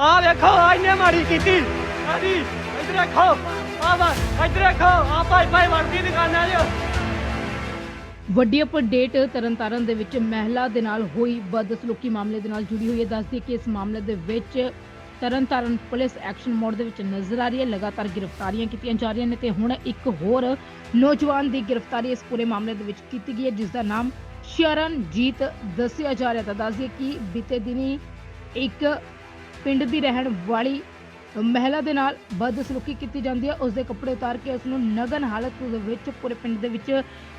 ਆ ਵੇਖੋ, ਆ ਮਾਰੀ ਕੀਤੀ। ਆ ਇੱਧਰ ਦੇਖੋ ਆ ਵਾ ਇੱਧਰ ਦੇਖੋ ਆ ਭਾਈ ਭਾਈ ਵਰਦੀ ਦੁਕਾਨਾਂ 'ਚ। ਵੱਡੀ ਅਪਡੇਟ ਤਰਨਤਾਰਨ ਦੇ ਵਿੱਚ ਮਹਿਲਾ ਦੇ ਨਾਲ ਹੋਈ ਬਦਸਲੂਕੀ ਮਾਮਲੇ ਦੇ ਨਾਲ ਜੁੜੀ ਹੋਈ ਹੈ। ਦੱਸਦੀ ਕਿ ਇਸ ਮਾਮਲੇ ਦੇ ਵਿੱਚ ਤਰਨਤਾਰਨ ਪੁਲਿਸ ਐਕਸ਼ਨ ਮੋਡ ਦੇ ਵਿੱਚ ਨਜ਼ਰ ਆ ਰਹੀ ਹੈ। ਲਗਾਤਾਰ ਗ੍ਰਿਫਤਾਰੀਆਂ ਕੀਤੀਆਂ ਜਾ ਰਹੀਆਂ ਨੇ ਤੇ ਹੁਣ ਇੱਕ ਹੋਰ ਨੌਜਵਾਨ ਦੀ ਗ੍ਰਿਫਤਾਰੀ ਇਸ ਪੂਰੇ ਮਾਮਲੇ ਦੇ ਵਿੱਚ ਕੀਤੀ ਗਈ ਹੈ, ਜਿਸ ਦਾ ਨਾਮ ਸ਼ਰਨਜੀਤ ਦੱਸਿਆ ਜਾ ਰਿਹਾ ਤਾਂ ਦੱਸਦੀ ਕਿ ਬੀਤੇ ਦਿਨੀ ਇੱਕ ਪਿੰਡ ਦੀ ਰਹਿਣ ਵਾਲੀ ਮਹਿਲਾ ਦੇ ਨਾਲ ਬਦਸਲੂਕੀ ਕੀਤੀ ਜਾਂਦੀ ਹੈ। ਉਸ ਦੇ ਕੱਪੜੇ ਉਤਾਰ ਕੇ ਉਸ ਨੂੰ ਨਗਨ ਹਾਲਤ ਦੇ ਵਿੱਚ ਪੂਰੇ ਪਿੰਡ ਦੇ ਵਿੱਚ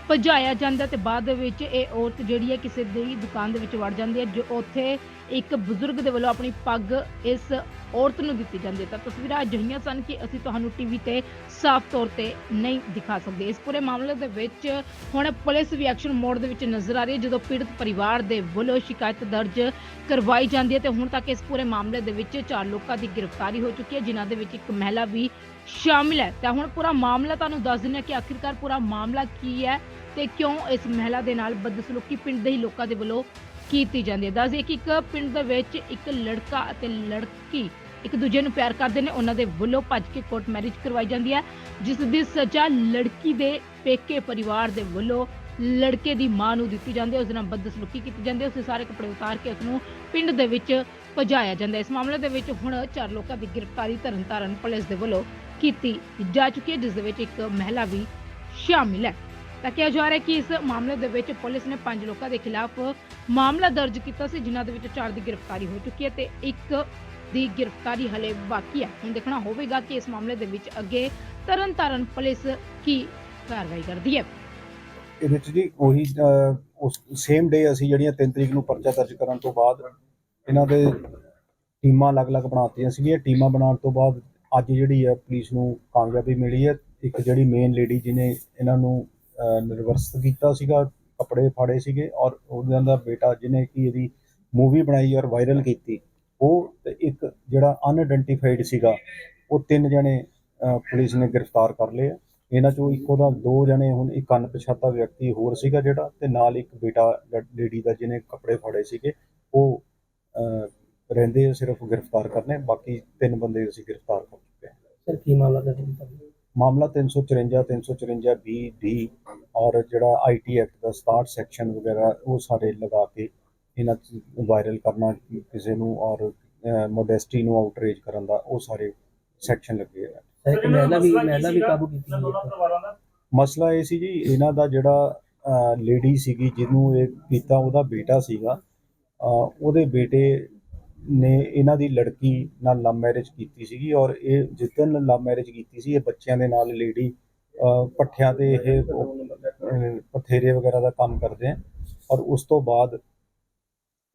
ਭਜਾਇਆ ਜਾਂਦਾ ਤੇ ਬਾਅਦ ਦੇ ਵਿੱਚ ਇਹ ਔਰਤ ਜਿਹੜੀ ਹੈ ਕਿਸੇ ਦੀ ਦੁਕਾਨ ਦੇ ਵਿੱਚ ਵੜ ਜਾਂਦੀ ਹੈ, ਜੋ ਉੱਥੇ ਇੱਕ ਬਜ਼ੁਰਗ ਦੇ ਵੱਲੋਂ ਆਪਣੀ ਪੱਗ ਇਸ ਔਰਤ ਨੂੰ ਦਿੱਤੀ ਜਾਂਦੀ ਹੈ। ਤਾਂ ਤਸਵੀਰਾਂ ਅਜਿਹੀਆਂ ਸਨ ਕਿ ਅਸੀਂ ਤੁਹਾਨੂੰ ਟੀਵੀ ਤੇ ਸਾਫ਼ ਤੌਰ ਤੇ ਨਹੀਂ ਦਿਖਾ ਸਕਦੇ। ਇਸ ਪੂਰੇ ਮਾਮਲੇ ਦੇ ਵਿੱਚ ਹੁਣ ਪੁਲਿਸ ਵੀ ਐਕਸ਼ਨ ਮੋਡ ਦੇ ਵਿੱਚ ਨਜ਼ਰ ਆ ਰਹੀ ਹੈ, ਜਦੋਂ ਪੀੜਤ ਪਰਿਵਾਰ ਦੇ ਵੱਲੋਂ ਸ਼ਿਕਾਇਤ ਦਰਜ ਕਰਵਾਈ ਜਾਂਦੀ ਹੈ ਤੇ ਹੁਣ ਤੱਕ ਇਸ ਪੂਰੇ ਮਾਮਲੇ ਦੇ ਵਿੱਚ ਚਾਰ ਲੋਕਾਂ ਦੀ ਗ੍ਰਿਫਤਾਰੀ ਹੋ ਚੁੱਕੀ ਹੈ, ਜਿਨ੍ਹਾਂ ਦੇ ਵਿੱਚ ਇੱਕ ਮਹਿਲਾ ਵੀ ਸ਼ਾਮਿਲ ਹੈ। ਤਾਂ ਹੁਣ ਪੂਰਾ ਮਾਮਲਾ ਤੁਹਾਨੂੰ ਦੱਸ ਦਿੰਦੇ ਹਾਂ ਕਿ ਆਖਿਰਕਾਰ ਪੂਰਾ ਮਾਮਲਾ ਕੀ ਹੈ ਤੇ ਕਿਉਂ ਇਸ ਮਹਿਲਾ ਦੇ ਨਾਲ ਬਦਸਲੂਕੀ ਪਿੰਡ ਦੇ ਹੀ ਲੋਕਾਂ ਦੇ ਵੱਲੋਂ ਕੀਤੀ ਜਾਂਦੀ ਹੈ। ਦੱਸ ਦਈਏ ਕਿ ਇੱਕ ਪਿੰਡ ਦੇ ਵਿੱਚ ਇੱਕ ਲੜਕਾ ਅਤੇ ਲੜਕੀ ਇੱਕ ਦੂਜੇ ਨੂੰ ਪਿਆਰ ਕਰਦੇ ਨੇ। ਉਹਨਾਂ ਦੇ ਵੱਲੋਂ ਭੱਜ ਕੇ ਕੋਰਟ ਮੈਰਿਜ ਕਰਵਾਈ ਜਾਂਦੀ ਹੈ, ਜਿਸ ਦੀ ਸਜ਼ਾ ਲੜਕੀ ਦੇ ਪੇਕੇ ਪਰਿਵਾਰ ਦੇ ਵੱਲੋਂ ਲੜਕੇ ਦੀ ਮਾਂ ਨੂੰ ਦਿੱਤੀ ਜਾਂਦੀ ਹੈ। ਉਸ ਨਾਲ ਬਦਸਲੂਕੀ ਕੀਤੀ ਜਾਂਦੀ ਹੈ। ਉਸ ਦੇ ਸਾਰੇ ਕੱਪੜੇ ਉਤਾਰ ਕੇ ਉਸ ਨੂੰ ਪਿੰਡ ਦੇ ਵਿੱਚ ਭਜਾਇਆ ਜਾਂਦਾ ਹੈ। ਇਸ ਮਾਮਲੇ ਦੇ ਵਿੱਚ ਹੁਣ ਚਾਰ ਲੋਕਾਂ ਦੀ ਗ੍ਰਿਫਤਾਰੀ ਤਰਨਤਾਰਨ ਪੁਲਿਸ ਦੇ ਵੱਲੋਂ ਕੀਤੀ ਜਾ ਚੁੱਕੀ ਹੈ, ਜਿਸ ਦੇ ਵਿੱਚ ਇੱਕ ਮਹਿਲਾ ਵੀ ਸ਼ਾਮਿਲ ਹੈ। ਤਾਂ ਕਿਹਾ ਜਾ ਰਿਹਾ ਕਿ ਇਸ ਮਾਮਲੇ ਦੇ ਵਿੱਚ ਪੁਲਿਸ ਨੇ ਪੰਜ ਲੋਕਾਂ ਦੇ ਖਿਲਾਫ ਮਾਮਲਾ ਦਰਜ ਕੀਤਾ ਸੀ, ਜਿਨ੍ਹਾਂ ਦੇ ਵਿੱਚ ਚਾਰ ਦੀ ਗ੍ਰਿਫਤਾਰੀ ਹੋ ਚੁੱਕੀ ਹੈ ਤੇ ਇੱਕ ਦੀ ਗ੍ਰਿਫਤਾਰੀ ਹਲੇ ਬਾਕੀ ਹੈ। ਹੁਣ ਦੇਖਣਾ ਹੋਵੇਗਾ ਕਿ ਇਸ ਮਾਮਲੇ ਦੇ ਵਿੱਚ ਅੱਗੇ ਤਰਨਤਾਰਨ ਪੁਲਿਸ ਕੀ ਕਾਰਵਾਈ ਕਰਦੀ ਹੈ। ਇਹਦੇ ਵਿੱਚ ਜੀ ਉਹੀ ਉਸ ਸੇਮ ਡੇ ਅਸੀਂ ਜਿਹੜੀਆਂ 3 ਤਰੀਕ ਨੂੰ ਪਰਚਾ ਦਰਜ ਕਰਨ ਤੋਂ ਬਾਅਦ ਇਹਨਾਂ ਦੇ ਟੀਮਾਂ ਅਲੱਗ-ਅਲੱਗ ਬਣਾਤੀਆਂ ਸੀਗੀਆਂ। ਟੀਮਾਂ ਬਣਾਉਣ ਤੋਂ ਬਾਅਦ ਅੱਜ ਜਿਹੜੀ ਹੈ ਪੁਲਿਸ ਨੂੰ ਕਾਮਯਾਬੀ ਮਿਲੀ ਹੈ। ਇੱਕ ਜਿਹੜੀ ਮੇਨ ਲੇਡੀ ਜਿਹਨੇ ਇਹਨਾਂ ਨੂੰ ਨਿਰਵਰਸ ਕੀਤਾ ਸੀਗਾ, ਕੱਪੜੇ ਫਾੜੇ ਸੀਗੇ ਔਰ ਉਹਨਾਂ ਦਾ ਬੇਟਾ ਜਿਹਨੇ ਕਿ ਇਹਦੀ ਮੂਵੀ ਬਣਾਈ ਔਰ ਵਾਇਰਲ ਕੀਤੀ, ਉਹ ਤੇ ਇੱਕ ਜਿਹੜਾ ਅਨਆਇਡੈਂਟੀਫਾਈਡ ਸੀਗਾ, ਉਹ ਤਿੰਨ ਜਣੇ ਪੁਲਿਸ ਨੇ ਗ੍ਰਿਫਤਾਰ ਕਰ ਲਏ ਇਹਨਾਂ ਚੋਂ ਇੱਕੋ ਦਾ ਦੋ ਜਣੇ ਹੁਣ ਇੱਕ ਅਣਪਛਾਤਾ ਵਿਅਕਤੀ ਹੋਰ ਸੀਗਾ ਜਿਹੜਾ ਤੇ ਨਾਲ ਇੱਕ ਬੇਟਾ ਲੇਡੀ ਦਾ ਜਿਹਨੇ ਕੱਪੜੇ ਫਾੜੇ ਸੀਗੇ, ਉਹ ਰਹਿੰਦੇ ਆ ਸਿਰਫ ਗ੍ਰਿਫਤਾਰ ਕਰਨੇ, ਬਾਕੀ ਤਿੰਨ ਬੰਦੇ ਅਸੀਂ ਗ੍ਰਿਫਤਾਰ ਕਰ ਚੁੱਕੇ ਹਾਂ ਸਰ, ਕੀ ਮਾਮਲਾ ਦਰਜ ਕੀਤਾ ਮਾਮਲਾ 354 354 ਬੀ ਡੀ ਔਰ ਜਿਹੜਾ ਆਈਟੀ ਐਕਟ ਦਾ 67 ਸੈਕਸ਼ਨ ਵਗੈਰਾ ਉਹ ਸਾਰੇ ਲਗਾ ਕੇ ਇਹਨਾਂ ਵਾਇਰਲ ਕਰਨਾ ਕਿਸੇ ਨੂੰ ਔਰ ਮੋਡੈਸਟੀ ਨੂੰ ਆਊਟਰੇਜ ਕਰਨ ਦਾ ਉਹ ਸਾਰੇ ਸੈਕਸ਼ਨ ਲੱਗੇ ਆ। ਮਹਿਲਾ ਵੀ ਮਹਿਲਾ ਵੀ ਕਾਬੂ ਕੀਤੀ ਮਸਲਾ ਇਹ ਸੀ ਜੀ ਇਹਨਾਂ ਦਾ ਜਿਹੜਾ ਲੇਡੀ ਸੀਗੀ ਜਿਹਨੂੰ ਇਹ ਕੀਤਾ ਉਹਦਾ ਬੇਟਾ ਸੀਗਾ। ਉਹਦੇ ਬੇਟੇ ਨੇ ਇਹਨਾਂ ਦੀ ਲੜਕੀ ਨਾਲ ਲਵ ਮੈਰਿਜ ਕੀਤੀ ਸੀਗੀ ਔਰ ਇਹ ਜਿੱਦਨ ਲਵ ਮੈਰਿਜ ਕੀਤੀ ਸੀ, ਇਹ ਬੱਚਿਆਂ ਦੇ ਨਾਲ ਲੇਡੀ ਪੱਠਿਆਂ ਤੇ ਇਹ ਪਥੇਰੇ ਵਗੈਰਾ ਦਾ ਕੰਮ ਕਰਦੇ ਆ ਔਰ ਉਸ ਤੋਂ ਬਾਅਦ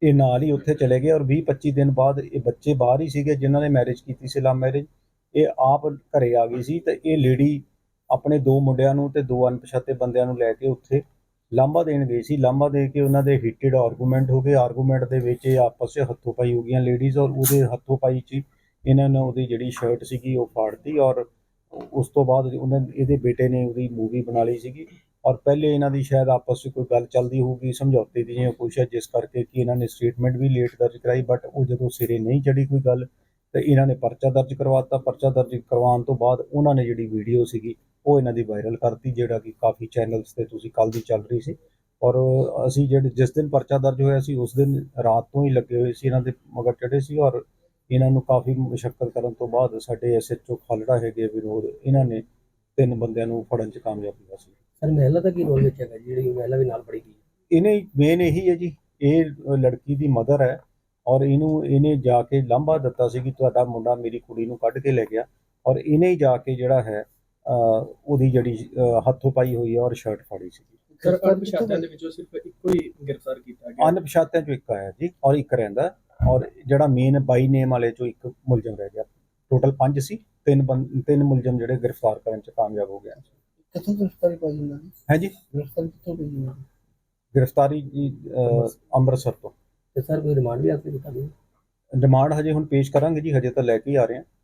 ਇਹ ਨਾਲ ਹੀ ਉੱਥੇ ਚਲੇ ਗਏ ਔਰ 20 25 ਦਿਨ ਬਾਅਦ ਇਹ ਬੱਚੇ ਬਾਹਰ ਹੀ ਸੀਗੇ ਜਿਨ੍ਹਾਂ ਨੇ ਮੈਰਿਜ ਕੀਤੀ ਸੀ ਲਵ ਮੈਰਿਜ। ਇਹ ਆਪ ਘਰੇ ਆ ਗਈ ਸੀ ਤੇ ਇਹ ਲੇਡੀ ਆਪਣੇ ਦੋ ਮੁੰਡਿਆਂ ਨੂੰ ਤੇ ਦੋ ਅਣਪਛਾਤੇ ਬੰਦਿਆਂ ਨੂੰ ਲੈ ਕੇ ਉੱਥੇ ਲਾਂਭਾ ਦੇਣ ਗਏ ਸੀ। ਲਾਂਭਾ ਦੇ ਕੇ ਉਹਨਾਂ ਦੇ ਹੀਟਡ ਆਰਗੂਮੈਂਟ ਹੋ ਗਏ। ਆਰਗੂਮੈਂਟ ਦੇ ਵਿੱਚ ਇਹ ਆਪਸ ਵਿੱਚ ਹੱਥੋਂ-ਪਾਈ ਹੋ ਗਈਆਂ ਲੇਡੀਜ਼ ਔਰ ਉਹਦੇ ਹੱਥੋਂ-ਪਾਈ 'ਚ ਹੀ ਇਹਨਾਂ ਨੇ ਉਹਦੀ ਜਿਹੜੀ ਸ਼ਰਟ ਸੀਗੀ ਉਹ ਫਾੜਤੀ ਔਰ ਉਸ ਤੋਂ ਬਾਅਦ ਉਹਨਾਂ ਇਹਦੇ ਬੇਟੇ ਨੇ ਉਹਦੀ ਮੂਵੀ ਬਣਾ ਲਈ ਸੀਗੀ। ਔਰ ਪਹਿਲੇ ਇਹਨਾਂ ਦੀ ਸ਼ਾਇਦ ਆਪਸ ਵਿੱਚ ਕੋਈ ਗੱਲ ਚੱਲਦੀ ਹੋਊਗੀ, ਸਮਝੌਤੇ ਦੀ ਜਾਂ ਕੁਛ ਹੈ, ਜਿਸ ਕਰਕੇ ਕਿ ਇਹਨਾਂ ਨੇ ਸਟੇਟਮੈਂਟ ਵੀ ਲੇਟ ਦਰਜ ਕਰਾਈ ਬਟ ਉਹ ਜਦੋਂ ਸਿਰੇ ਨਹੀਂ ਚੜੀ ਕੋਈ ਗੱਲ, ਤੇ ਇਹਨਾਂ ਨੇ ਪਰਚਾ ਦਰਜ ਕਰਵਾਤਾ ਪਰਚਾ ਦਰਜ ਕਰਵਾਉਣ ਤੋਂ ਬਾਅਦ ਉਹਨਾਂ ਨੇ ਜਿਹੜੀ ਵੀਡੀਓ ਸੀਗੀ ਉਹ ਇਹਨਾਂ ਦੀ ਵਾਇਰਲ ਕਰਤੀ ਜਿਹੜਾ ਕਿ ਕਾਫੀ ਚੈਨਲਸ ਤੇ ਤੁਸੀਂ ਕੱਲ ਦੀ ਚੱਲ ਰਹੀ ਸੀ। ਔਰ ਅਸੀਂ ਜਿਹੜੇ ਜਿਸ ਦਿਨ ਪਰਚਾ ਦਰਜ ਹੋਇਆ ਸੀ ਉਸ ਦਿਨ ਰਾਤ ਤੋਂ ਹੀ ਲੱਗੇ ਹੋਏ ਸੀ ਇਹਨਾਂ ਦੇ ਮਗਰ ਚੜੇ ਸੀ ਔਰ ਇਹਨਾਂ ਨੂੰ ਕਾਫੀ ਮੁਸ਼ਕਲ ਕਰਨ ਤੋਂ ਬਾਅਦ ਸਾਡੇ ਐਸਐਚਓ ਖਾਲੜਾ ਹੈਗੇ ਵਿਨੋਦ ਇਹਨਾਂ ਨੇ ਤਿੰਨ ਬੰਦਿਆਂ ਨੂੰ ਫੜਨ 'ਚ ਕਾਮਯਾਬੀ ਹਾਸਲ ਕੀਤੀ ਸਰ ਮਹਿਲਾ ਦਾ ਕੀ ਰੋਲ ਵਿੱਚ ਹੈਗਾ ਜਿਹੜੀ ਮਹਿਲਾ ਵੀ ਨਾਲ ਫੜੀ ਗਈ? ਇਹਨੇ ਮੇਨ ਇਹੀ ਹੈ ਜੀ ਇਹ ਲੜਕੀ ਦੀ ਮਦਰ ਹੈ ਔਰ ਇਹਨੂੰ ਇਹਨੇ ਜਾ ਕੇ ਲਾਂਭਾ ਦਿੱਤਾ ਸੀ ਕਿ ਤੁਹਾਡਾ ਮੁੰਡਾ ਮੇਰੀ ਕੁੜੀ ਨੂੰ ਕੱਢ ਕੇ ਲੈ ਗਿਆ ਔਰ ਇਹਨੇ ਹੀ ਜਾ ਕੇ ਜਿਹੜਾ ਹੈ ਉਹਦੀ ਜਿਹੜੀ ਹੱਥੋਂ ਪਾਈ ਹੋਈ ਹੈ ਔਰ ਸ਼ਰਟ ਫਾੜੀ ਸੀ। ਅਣਪਛਾਤਿਆਂ ਦੇ ਵਿੱਚੋਂ ਸਿਰਫ ਇੱਕੋ ਹੀ ਗ੍ਰਿਫਤਾਰ ਕੀਤਾ ਗਿਆ। ਅਣਪਛਾਤਿਆਂ ਚੋਂ ਇੱਕ ਆਇਆ ਜੀ ਔਰ ਇੱਕ ਰਹਿੰਦਾ ਔਰ ਜਿਹੜਾ ਮੇਨ ਬਾਈ ਨੇਮ ਵਾਲੇ ਚੋਂ ਇੱਕ ਮੁਲਜ਼ਮ ਰਹਿ ਗਿਆ। ਟੋਟਲ 5 ਸੀ ਤਿੰਨ ਤਿੰਨ ਮੁਲਜ਼ਮ ਜਿਹੜੇ ਗ੍ਰਿਫਤਾਰ ਕਰਨ ਚ ਕਾਮਯਾਬ ਹੋ ਗਏ। ਕਿੱਥੋਂ ਗ੍ਰਿਫਤਾਰੀ ਪਾਈ ਉਹਨਾਂ ਦੀ? ਹੈ ਜੀ? ਗ੍ਰਿਫਤਾਰੀ ਕਿੱਥੋਂ ਪਈ ਉਹਨਾਂ ਦੀ? ਗ੍ਰਿਫਤਾਰੀ ਜੀ ਅੰਮ੍ਰਿਤਸਰ ਤੋਂ। ਤੇ ਸਰ ਕੋਈ ਰਿਮਾਂਡ ਵੀ ਆਸਰੇ ਕੀਤਾ ਗਿਆ? ਡਿਮਾਂਡ ਹਜੇ ਹੁਣ ਪੇਸ਼ ਕਰਾਂਗੇ ਜੀ ਹਜੇ ਤਾਂ ਲੈ ਕੇ ਹੀ ਆ ਰਹੇ ਹਾਂ।